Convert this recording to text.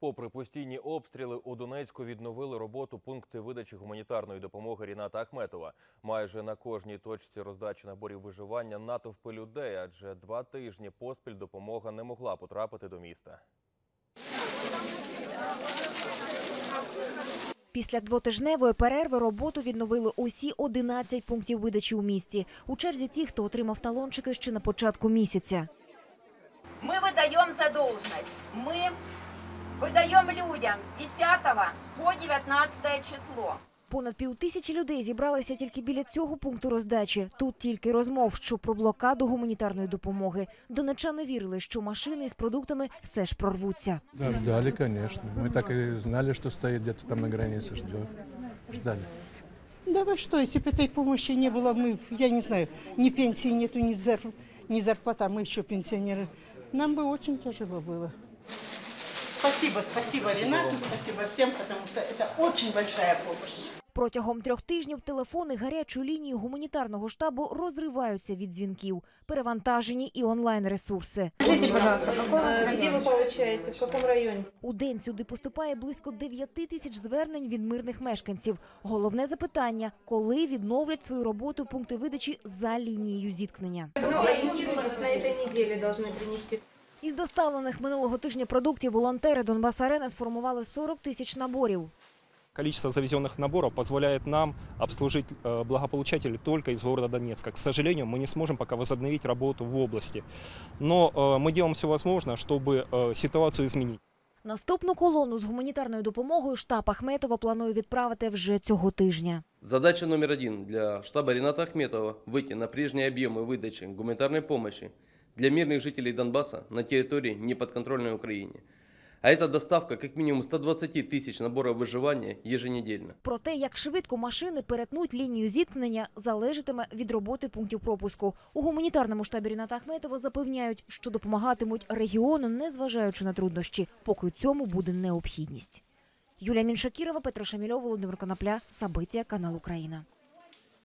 Попри постійні обстріли, у Донецьку відновили роботу пункти видачі гуманітарної допомоги Ріната Ахметова. Майже на кожній точці роздачі наборів виживання натовпи людей, адже два тижні поспіль допомога не могла потрапити до міста. Після двотижневої перерви роботу відновили усі 11 пунктів видачі у місті. У черзі ті, хто отримав талончики ще на початку місяця. Мы выдаем задолженность. Мы выдаем людям с 10 по 19 число. Понад півтисячі людей зібралися тільки біля цього пункту роздачі. Тут тільки розмов, що про блокаду гуманітарної допомоги. Донечани вірили, що машини з продуктами все ж прорвуться. Да, ждали, конечно. Мы так и знали, что стоит где-то там на границе, ждет. Ждали. Да во что, если бы этой помощи не было, мы, я не знаю, ни пенсии нету, ни, зар, ни зарплата, а мы еще пенсионеры. Нам бы очень тяжело было. Спасибо, спасибо Ренату, спасибо всем, потому что это очень большая помощь. Протягом трьох тижнів телефони гарячої лінії гуманітарного штабу розриваються від дзвінків, перевантажені і онлайн-ресурси. Э, Где вы получаете? В каком районе? У день сюди поступає близько 9 тисяч звернень від мирних мешканців. Головне запитання – коли відновлять свою роботу пункти видачі за лінією зіткнення. Ну, ориентируйтесь, на этой неделе должны принести. Із доставлених минулого тижня продуктів волонтери Донбас-Арена сформували 40 тисяч наборів. Количество завезенных наборов позволяет нам обслужить э, благополучателей только из города Донецка. К сожалению, мы не сможем пока возобновить работу в области. Но э, мы делаем все возможное, чтобы э, ситуацию изменить. Наступну колону з гуманітарною допомогою штаб Ахметова планує відправити вже цього тижня. Задача номер один для штаба Рената Ахметова – выйти на прежние объемы выдачи гуманитарной помощи для мирных жителей Донбасса на территории неподконтрольной Украине. А это доставка как минимум 120 тысяч наборов выживания еженедельно. Про те, як швидко машини перетнуть лінію зіткнення, залежатиме від роботи пунктів пропуску. У гуманітарному штабі Ріната Ахметова запевняють, що допомагатимуть регіону, незважаючи на труднощі, поки у цьому буде необхідність. Юлія Міншакірова, Петро Шамільов, Володимир Конопля, Сабиття, канал Україна.